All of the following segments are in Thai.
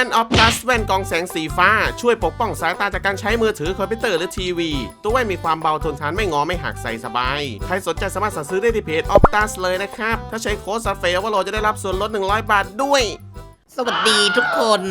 ว่นออฟพลัสแว่นกรองแสงสีฟ้า ช่วยปกป้องสายตาจากการใช้มือถือคอมพิวเตอร์หรือทีวี ตัวแว่นมีความเบาทนทานไม่งอไม่หักใส่สบาย ใครสนใจสามารถสั่งซื้อได้ที่เพจออฟตัสเลยนะครับ ถ้าใช้โค้ดซัฟเฟลว่าโลจะได้รับส่วนลด 100 บาทด้วย สวัสดีทุกคน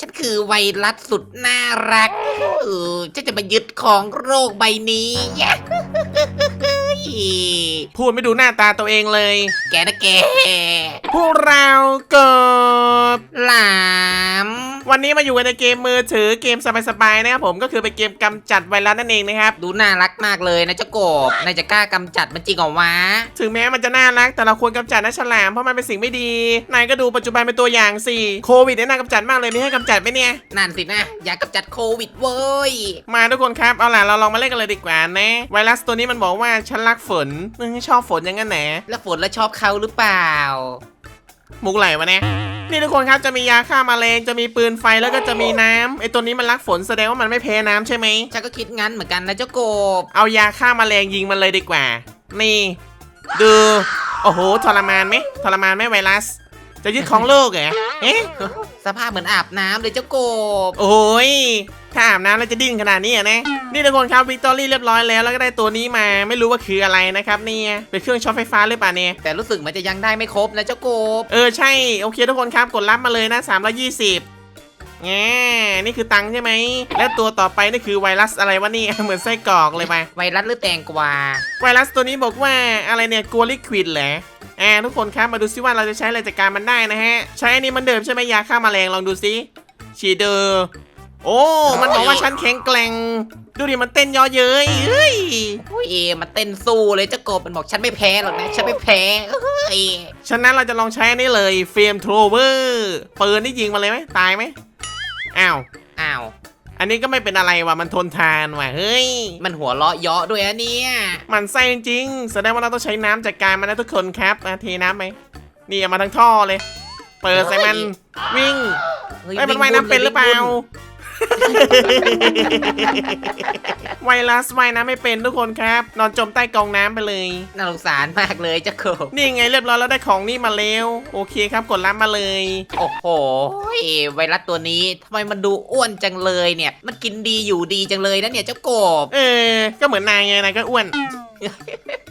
ฉันคือไวรัสสุดน่ารักเออฉันจะมายึดของโรคใบนี้ยะพูดไม่ดูหน้าตาตัวเองเลย แกนะแกพวกเราเกิดหลาม วันนี้มาอยู่กันในเกมมือถือเกมสบายๆนะครับผมก็คือเป็นเกมกำจัดไวรัสนั่นเองนะครับ ดูน่ารักมากเลยนะเจ้ากบนายจะกล้ากำจัดมันจริงเหรอวะ ถึงแม้มันจะน่ารักแต่เราควรกำจัดนะฉลามเพราะมันเป็นสิ่งไม่ดี นายก็ดูปัจจุบันเป็นตัวอย่างสิโควิดเนี่ยน่ากำจัดมากเลยมีให้กำจัดไหมเนี่ย นั่นสินะ อยากกำจัดโควิดเว้ย มาทุกคนครับเอาล่ะเราลองมาเล่นกันเลยดีกว่านะไวรัสตัวนี้มันบอกว่าฉันรักฝนเออชอบฝนอยังงั้นแหนแล้วฝนแล้วชอบเขาหรือเปล่า มุกไหลวะเนี่ยนี่ทุกคนครับจะมียาฆ่าแมลงจะมีปืนไฟแล้วก็จะมีน้ำไอตัวนี้มันรักฝนแสดงว่ามันไม่แพ้น้ำใช่ไหมฉันก็คิดงั้นเหมือนกันนะเจ้ากบ เอายาฆ่าแมลงยิงมันเลยดีกว่า นี่ ดูโอ้โหทรมานไหมทรมานไหมไวรัส จะยึดของโลกเหรอเอ๊ะสภาพเหมือนอาบน้ำเลยเจ้ากบ โอ้ย ถ้าอาบน้ำแล้วจะดิ้นขนาดนี้เหรอะนะ นี่ทุกคนครับวิกตอรี่เรียบร้อยแล้ว แล้วก็ได้ตัวนี้มาไม่รู้ว่าคืออะไรนะครับเนี่ยเป็นเครื่องช็อตไฟฟ้าหรือเปล่าเนี่ยแต่รู้สึกเหมันจะยังได้ไม่ครบนะเจ้ากบเออใช่โอเคทุกคนครับกดรับมาเลยนะ320แง่นี่คือตังค์ใช่ไหม และตัวต่อไปนี่คือไวรัสอะไรวะนี่ เหมือนไส้กรอกเลยมาไวรัสหรือแตงกวา ไวรัสตัวนี้บอกว่าอะไรเนี่ยกลัวลิควิดเหรออ่าทุกคนครับมาดูซิว่าเราจะใช้อะไรจัดการมันได้นะฮะ ใช้อันนี้เหมันเดิมใช่ไหมยาฆ่าแมลงลองดูซิฉีดเดอร์ โอ้ มันบอกว่าฉันแข็งแกร่ง ดูดิมันเต้นเย่อเย้ยเฮ้ยอุ้ยเอมาเต้นสู้เลยเจ้ากบมันบอกฉันไม่แพ้หรอกนะฉันไม่แพ้เอ้ยฉะนั้นเราจะลองใช้อันนี้เลยเฟรมโทรเวอร์ปืนนี่ยิงมาเลยไหมตายไหมอ้าว อ้าวอันนี้ก็ไม่เป็นอะไรว่ะมันทนทานว่ะเฮ้ย มันหัวเราะเยาะด้วยอะเนี่ยมันไส้จริงๆแสดงว่าเราต้องใช้น้ำจัดการมันนะทุกคนครับอะเทน้ำไหมนี่เอามาทั้งท่อเลย เปิดใส่มันวิ่งเฮ้ยเอ้ยมันวิ่งว่ายน้ำเป็นหรือเปล่า ไวรัสว่ายน้ำไม่เป็นทุกคนครับ นอนจมใต้กองน้ำไปเลย น่าสงสารมากเลยเจ้ากบนี่ไงเรียบร้อยแล้วได้ของนี่มาแล้วโอเคครับกดรับมาเลย โอ้โหไวรัสตัวนี้ทำไมมันดูอ้วนจังเลยเนี่ย มันกินดีอยู่ดีจังเลยนะเนี่ยเจ้ากบ เออ ก็เหมือนนายไงนายก็อ้วน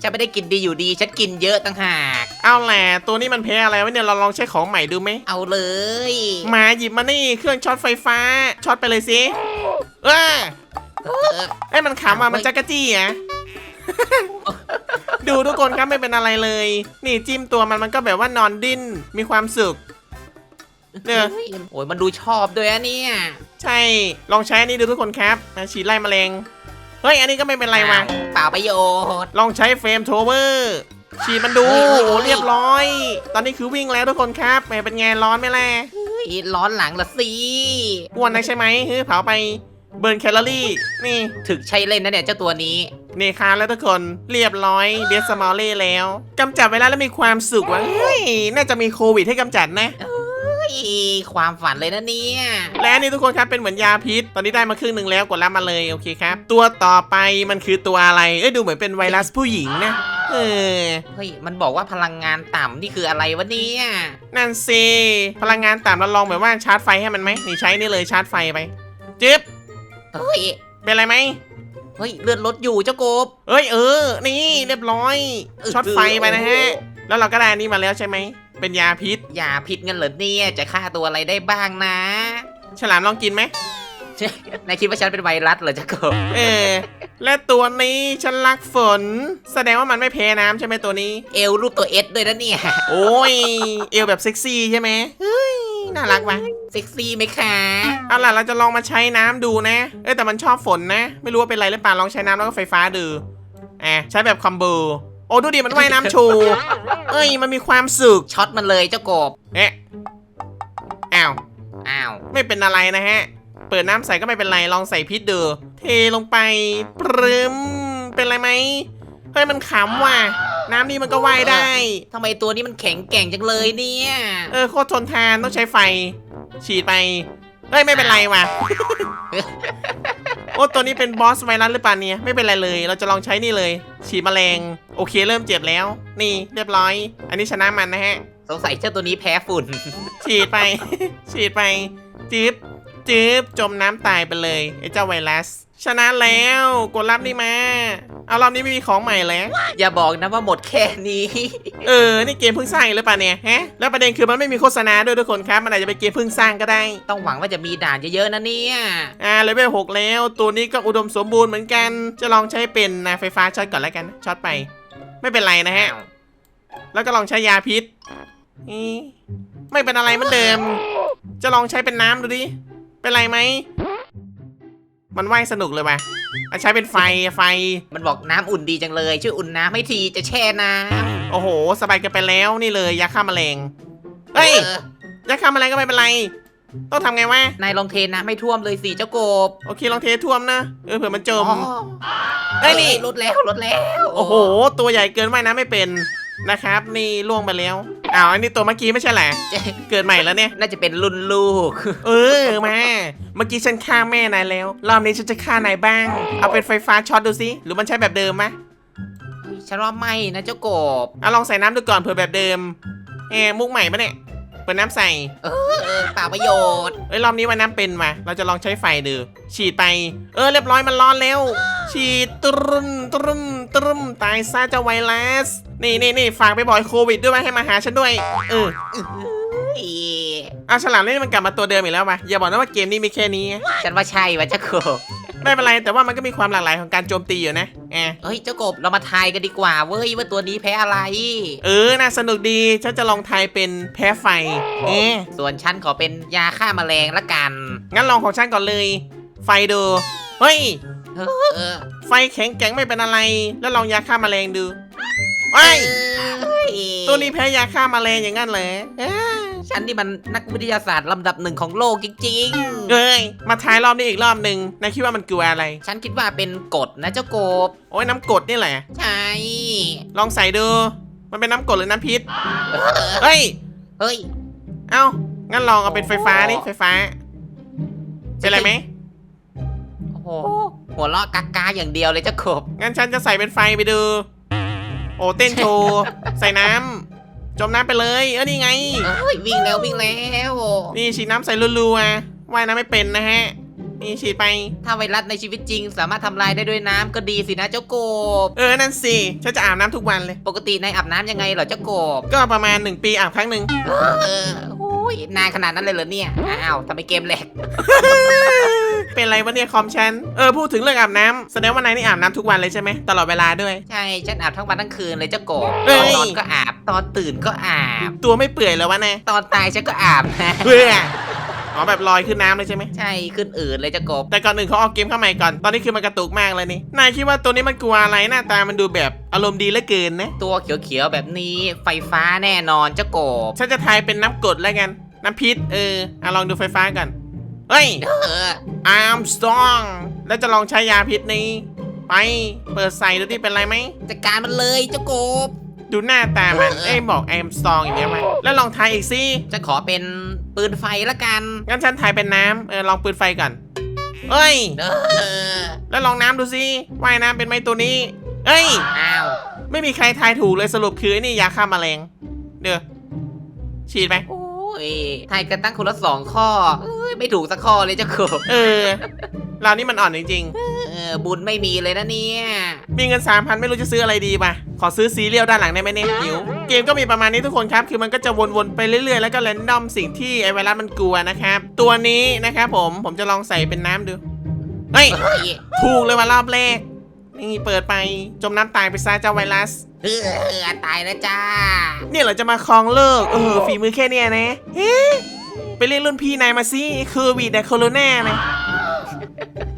ฉันไม่ได้กินดีอยู่ดี ฉันกินเยอะต่างหาก เอาแหละตัวนี้มันแพ้อะไรวะเนี่ยเราลองใช้ของใหม่ดูไหมเอาเลย มาหยิบมานี่เครื่องช็อตไฟฟ้าช็อตไปเลยสิเออเออ ไอ้ยมันขำอะมันจักรจี้อะ ดูทุกคนครับไม่เป็นอะไรเลย นี่จิ้มตัวมันมันก็แบบว่านอนดิ้นมีความสุข เนี่ยฮ้ยโอ้ยมันดูชอบด้วยอะเนี่ย ใช่ ลองใช้อันนี้ดูทุกคนครับมาฉีดไล่แมลง เฮ้ย อันนี้ก็ไม่เป็นไรวะเปล่าประโยชน์ ลองใช้เฟรมโทเวอร์ฉีดมันดูเฮ้ยเฮ้ยโอ้เรียบร้อย ตอนนี้คือวิ่งแล้วทุกคนครับแหมเป็นไงร้อนไหมล่ะเฮ้ยร้อนหลังละสิอ้วนนะใช่ไหมเฮ้ยเผาไปเบิร์นแคลอรี่ นี่ถึกใช้เล่นนะเนี่ยเจ้าตัวนี้นี่ครับแล้วทุกคนเรียบร้อยเดสมอลเล่แล้วกำจัดไปแล้วแล้วมีความสุขว่ะเฮ้ยน่าจะมีโควิดให้กำจัดนะเฮ้ ยความฝันเลยนะเนี่ย และอันนี่ทุกคนครับเป็นเหมือนยาพิษ ตอนนี้ได้มาครึ่งหนึ่งแล้วกดรับมาเลยโอเคครับ ตัวต่อไปมันคือตัวอะไร เอ้ยดูเหมือนเป็นไวรัสผู้หญิงนะ เออ เฮ้ย มันบอกว่าพลังงานต่ำนี่คืออะไรวะเนี่ย นั่นสิพลังงานต่ำเราลองแบบว่าชาร์จไฟให้มันไหมนี่ใช้นี่เลยชาร์จไฟไปจึ๊บเฮ้ย เป็นไรไหมเฮ้ยเลือดลดอยู่เจ้ากบ เอ้ยเออ นี่เรียบร้อยช็อตไฟไปนะฮะ แล้วเราก็ได้อันนี้มาแล้วใช่ไหม เป็นยาพิษยาพิษงั้นเหรอเนี่ยจะฆ่าตัวอะไรได้บ้างนะ ฉลามลองกินไหม นายคิดว่าฉันเป็นไวรัสเหรอเจ้ากบเออและตัวนี้ฉันรักฝน แสดงว่ามันไม่แพ้น้ำใช่ไหมตัวนี้ เอลรูปตัวเอสด้วยนะเนี่ย โอ้ย เอวแบบเซ็กซี่ใช่ไหมเฮ้ยน่ารักว่ะ เซ็กซี่ไหมคะ เอาล่ะเราจะลองมาใช้น้ำดูนะ เอ้ยแต่มันชอบฝนนะ ไม่รู้ว่าเป็นไรหรือเปล่าลองใช้น้ำแล้วก็ไฟฟ้าดูอะใช้แบบคอมโบ โอ้ดูดิมันว่ายน้ำโชว์เอ้ยมันมีความสุขช็อตมันเลยเจ้ากบเอ๊ะอ้าวอ้าวไม่เป็นอะไรนะฮะ เปิดน้ำใส่ก็ไม่เป็นไรลองใส่พิษดูเทลงไปปรึมเป็นไรไหมเฮ้ยมันขำว่ะ น้ำนี่มันก็ว่ายได้ ทำไมตัวนี้มันแข็งแกร่งจังเลยเนี่ย เออโคตรทนทานต้องใช้ไฟ ฉีดไป เฮ้ยไม่เป็นไรว่ะ โอ้ตัวนี้เป็นบอสไวรัสหรือเปล่าเนี่ยไม่เป็นไรเลย เราจะลองใช้นี่เลย ฉีดแมลงโอเคเริ่มเจ็บแล้ว นี่เรียบร้อย อันนี้ชนะมันนะฮะ สงสัยเจ้าตัวนี้แพ้ฝุ่น ฉีดไป ฉีดไปจืบจืบจมน้ำตายไปเลยไอ้เจ้าไวรัส ชนะแล้วกดรับนี่มา เอารอบนี้ไม่มีของใหม่แล้ว อย่าบอกนะว่าหมดแค่นี้ เออ นี่เกมเพิ่งสร้างหรือเปล่าเนี่ยฮะ แล้วประเด็นคือมันไม่มีโฆษณาด้วยทุกคนครับ มันอาจจะเป็นเกมเพิ่งสร้างก็ได้ ต้องหวังว่าจะมีด่านเยอะๆนะเนี่ย อ่าเลเวลหกแล้ว ตัวนี้ก็อุดมสมบูรณ์เหมือนกัน จะลองใช้เป็นนะไฟฟ้าช็อตก่อนแล้วกัน ช็อตไป ไม่เป็นไรนะฮะ แล้วก็ลองใช้ยาพิษอีไม่เป็นอะไรเหมือนเดิม จะลองใช้เป็นน้ำดูดิ เป็นไรไหม มันว่ายสนุกเลยว่ะอะใช้เป็นไฟไฟ มันบอกน้ำอุ่นดีจังเลย ช่วยอุ่นน้ำให้ทีจะแช่น้โอ้โห สบายเกันไปแล้วนี่เลยยาฆ่าแมลงำเฮ้ยออยาฆ่าแมลงก็ไม่เป็นไร ต้องทำไงวะนายลองเทน้ำไม่ท่วมเลยสิเจ้ากบโอเคลองเทท่วมนะ เออเผื่อมันจมอ๋อเอ้ยนี่ ลดแล้วลดแล้วโอ้โห ตัวใหญ่เกินว่ายน้ำไม่เป็นนะครับ นี่ล่วงไปแล้ว อ้าวอันนี้ตัวเมื่อกี้ไม่ใช่แหละเจ๊เกิดใหม่แล้วเนี่ย น่าจะเป็นรุ่นลูก เออมาเมื่อกี้ฉันฆ่าแม่นายแล้ว รอบนี้ฉันจะฆ่านายบ้าง เอาเป็นไฟฟ้าช็อตดูสิ หรือมันใช้แบบเดิมไหมฉันว่าไม่นะเจ้ากบเอาลองใส่น้ำดูก่อนเผื่อแบบเดิม เอะมุกใหม่ปะเนี่ย เปิดน้ำใส่ เออเออเปล่าประโยชน์ เอ้ยรอบนี้ว่าน้ำเป็นมาเราจะลองใช้ไฟดู ฉีดไป เออเรียบร้อยมันร้อนแล้ว ฉีดตรึมตรึมตรึมตายซะเจ้าไวรัส นี่นี่นี่ฝากไปบอกโควิดด้วยว่าให้มาหาฉันด้วย เออเอาฉลามเล่นมันกลับมาตัวเดิมอีกแล้วปะอย่าบอกนะว่าเกมนี้มีแค่นี้ ฉันว่าใช่วะเจ้ากบ ไม่เป็นไรแต่ว่ามันก็มีความหลากหลายของการโจมตีอยู่นะแอบเฮ้ยเจ้ากบเรามาทายกันดีกว่าเว้ยว่าตัวนี้แพ้อะไรเออน่าสนุกดีฉันจะลองทายเป็นแพ้ไฟเอ๊ะส่วนฉันขอเป็นยาฆ่าแมลงละกันงั้นลองของฉันก่อนเลย ไฟดูเฮ้ยเออไฟแข็งแกร่งไม่เป็นอะไร แล้วลองยาฆ่าแมลงดูเฮ้ยเอ้ย ตัวนี้แพ้ยาฆ่าแมลงอย่างนั้นเหรอเอ้ยฉันนี่มันนักวิทยาศาสตร์ลำดับหนึ่งของโลกจริงเอ้ย มาทายรอบนี้อีกรอบหนึ่งนายคิดว่ามันกลัวอะไรๆฉันคิดว่าเป็นกฎนะเจ้ากบ โอ้ยน้ำกรดนี่แหละ ใช่ ลองใส่ดู มันเป็นน้ำกรดหรือน้ำพิษเออเฮ้ย เฮ้ย เอ้า งั้นลองเอาเป็นไฟฟ้านี่ไฟฟ้า เป็นไรไหมโอ้โห หัวเราะกากาอย่างเดียวเลยเจ้ากบ งั้นฉันจะใส่เป็นไฟไปดู โอ้เต้นโชว์ใส่น้ำจมน้ำไปเลยเออนี่ไง เอ้ยวิ่งแล้ววิ่งแล้วนี่ฉีดน้ำใส่รัวๆว่ายน้ำไม่เป็นนะฮะ นี่ฉีดไป ถ้าไวรัสในชีวิตจริง สามารถทำลายได้ด้วยน้ำก็ดีสินะเจ้ากบ เออนั่นสิฉันจะอาบน้ำทุกวันเลย ปกตินายอาบน้ำยังไงเหรอเจ้ากบ ก็ประมาณ 1 ปีอาบครั้งหนึ่งเออโอ้ยนานขนาดนั้นเลยเหรอเนี่ย อ้าวทำไมเกมแหลก เป็นไรวะเนี่ยคอมฉันเออพูดถึงเรื่องอาบน้ำแสดงว่านายนี่อาบน้ำทุกวันเลยใช่ไหมตลอดเวลาด้วย ใช่ ฉันอาบทั้งวันทั้งคืนเลยเจ้ากบเฮ้ตยอนนอนก็อาบ ตอนตื่นก็อาบ ตัวไม่เปื่อยแล้ววะนายตอนตายฉันก็อาบนะ เพื่ออ๋อแบบลอยขึ้นน้ำเลยใช่ไหม ใช่ขึ้นอืดเลยเจ้ากบ แต่ก่อนอื่นเขาเอาเกมเข้าใหม่ก่อน ตอนนี้คือมันกระตุกมากเลยนี่ นายคิดว่าตัวนี้มันกลัวอะไรหน้าตามันดูแบบอารมณ์ดีเหลือเกินนะ ตัวเขียวๆแบบนี้ไฟฟ้าแน่นอนเจ้ากบ ฉันจะทายเป็นน้ำกรดแล้วกัน น้ำพิษเอออะลองดูไฟฟ้าก่อน เฮ้ย เอออาร์มสตรองแล้วจะลองใช้ยาพิษนี้ ไป เปิดใส่ดูที่เป็นไรไหม จัดการมันเลยเจ้ากบ ดูหน้าตามัน เออ เอ้ยบอกอาร์มสตรองอย่างเงี้ยไหมแล้วลองทายอีกสิจะขอเป็นปืนไฟละกัน งั้นฉันทายเป็นน้ำเออลองปืนไฟก่อนเฮ้ย เออ แล้วลองน้ำดูสิว่ายน้ำเป็นไหมตัวนี้เฮ้ย อ้าว ไม่มีใครทายถูกเลยสรุปคือไอ้นี่ยาฆ่าแมลง เด้อฉีดไปโอ้ ยทายกันตั้งคนละสองข้อเอ้ยไม่ถูกสักข้อเลยเจ้ากบเออเรานี่มันอ่อนจริงเออบุญไม่มีเลยนะเนี่ยๆมีเงินสามพันไม่รู้จะซื้ออะไรดีป่ะ ขอซื้อซีเรียลด้านหลังได้ไหมเนี่ยหิว เกมก็มีประมาณนี้ทุกคนครับ คือมันก็จะวนๆไปเรื่อยๆ แล้วก็แรนดอมสิ่งที่ไอไวรัสมันกลัวนะครับ ตัวนี้นะครับผม ผมจะลองใส่เป็นน้ำดู เฮ้ย เฮ้ยถูกเลยว่ารอบแรก นี่เปิดไปจมน้ำตายไปซะเจ้าไวรัส เออตายแล้วจ้า เนี่ยเราจะมาคลองโลกเออฝีมือแค่เนี้ยนะเฮ้ไปเรียกรุ่นพี่นายมาสิคือวีดแต่โคโรนานะ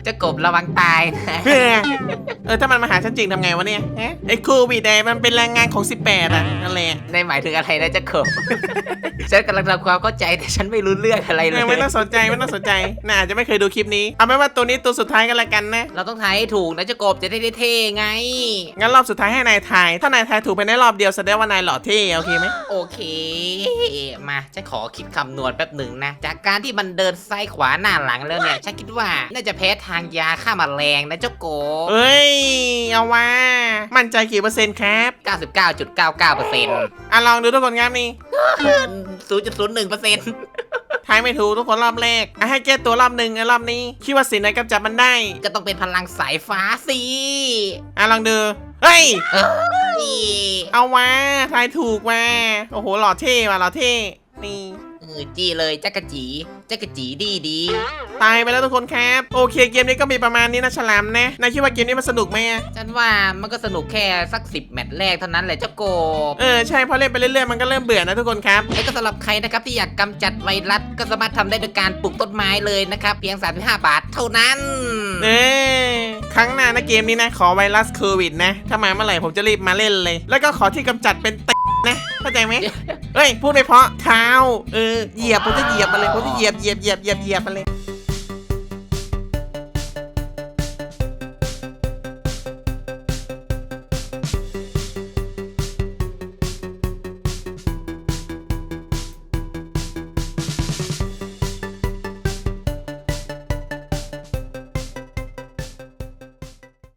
เจะกบระวังตายนะเออเออถ้ามันมาหาฉันจริงทำไงวะเนี่ยฮะไอ้โควิดไอ้มันเป็นแรงงานของ 18 อะนั่นแหละในหมายถึงอะไรนะเจะกบ ฉันกำลังทำความเข้าใจแต่ฉันไม่รู้เรื่องอะไรเอเลอยไม่ต้องสนใจไม่ต้องสนใจน่าอาจจะไม่เคยดูคลิปนี้ เอาไม่ว่าตัวนี้ตัวสุดท้ายกันละกันนะ เราต้องทายให้ถูกนะเจะกบจะได้เท่ๆไง งั้นรอบสุดท้ายให้นายทาย ถ้านายทายถูกภายในรอบเดียวแสดงว่านายหล่อเท่โอเคไหมโอเค มาฉันขอคิดคำนวณแป๊บหนึ่งนะ จากการที่มันเดินซ้ายขวาหน้าหลังแล้วเนี่ย ฉันคิดว่าน่าจะแพ้ทางยาฆ่าแมลงนะเจ้าโกเอ้ย เอาว่า มั่นใจกี่เปอร์เซ็นต์ครับ99.99%เปอร์เซ็นต์อะลองดูทุกคนครับนี่ศูนย์จุดศูนย์หนึ่งเปอร์เซ็นต์ทายไม่ถูกทุกคนรอบแรกอะให้แก้ตัวรอบหนึ่งไอ้รอบนี้คิดว่าสินไหนกำจัดมันได้ก็ต้องเป็นพลังสายฟ้าสิอะลองดูเฮ้ย เอ้ย เอาวะทายถูกว่ะโอ้โหหล่อเท่ว่ะหล่อเท่นี่ เออจีเลยจักรจีจักรจีดีดีตายไปแล้วทุกคนครับ โอเคเกมนี้ก็มีประมาณนี้นะฉลามนะนายคิดว่าเกมนี้มันสนุกไหมอะฉันว่ามันก็สนุกแค่สักสิบแมตช์แรกเท่านั้นแหละเจ้าโกบเออใช่พอเล่นไปเรื่อยๆมันก็เริ่มเบื่อนะทุกคนครับแล้วก็สำหรับใครนะครับที่อยากกำจัดไวรัสก็สามารถทำได้โดยการปลูกต้นไม้เลยนะครับเพียง 35 บาทเท่านั้นเออครั้งหน้านะเกมนี้นะขอไวรัสโควิดนะถ้ามาเมื่อไหร่ผมจะรีบมาเล่นเลย แล้วก็ขอที่กำจัดเป็นต นะเข้าใจไหมเฮ้ยพูดไม่เพราะเท้าเออเหยียบผมจะเหยียบมาเลยผมจะเหยียบเหยียบเหยียบเหยียบเหยียบมาเลย